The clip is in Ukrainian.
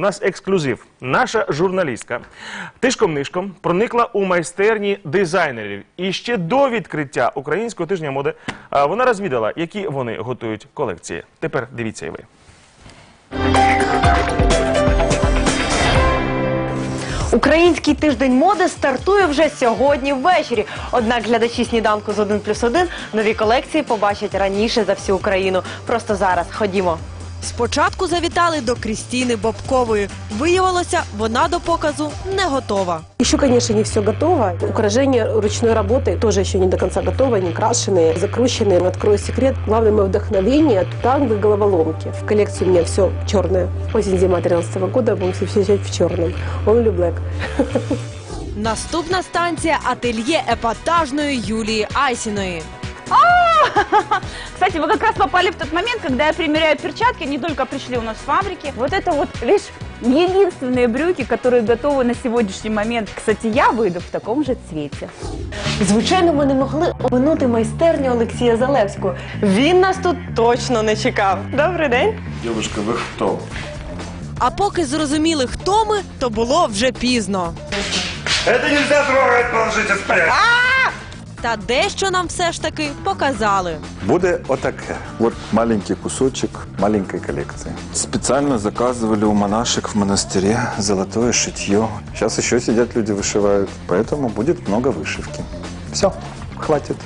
У нас ексклюзив. Наша журналістка тишком-нишком проникла у майстерні дизайнерів. І ще до відкриття українського тижня моди вона розвідала, які вони готують колекції. Тепер дивіться і ви. Український тиждень моди стартує вже сьогодні ввечері. Однак глядачі сніданку з 1 плюс 1 нові колекції побачать раніше за всю Україну. Просто зараз ходімо. Спочатку завітали до Крістіни Бобкової. Виявилося, вона до показу не готова. Еще, конечно, не все готово. Украшения ручной работы тоже еще не до конца готовы, не крашеные, закрученные. Открою секрет. Главное мое вдохновение – танго головоломки. В коллекции у меня все черное. Осень-зима 13 года будем все встречать в черном. Only black. Наступна станція ательє епатажної Юлії Айсіної. Кстати, вы как раз попали в тот момент, когда я примеряю перчатки, они только пришли у нас с фабрики. Вот это вот лишь единственные брюки, которые готовы на сегодняшний момент. Кстати, я выйду в таком же цвете. Звичайно, ми не могли оминути майстерню Олексія Залевського. Він нас тут точно не чекав. Добрий день. Девушка, вы кто? А поки зрозуміли, хто ми, то було вже пізно. Это нельзя трогать, положите спрятать. Та дещо нам все ж таки показали. Буде отаке. Вот маленький кусочек маленькой коллекции. Специально заказывали у монашек в монастыре золотое шитье. Сейчас еще сидят люди вышивают, поэтому будет много вышивки. Все, хватит.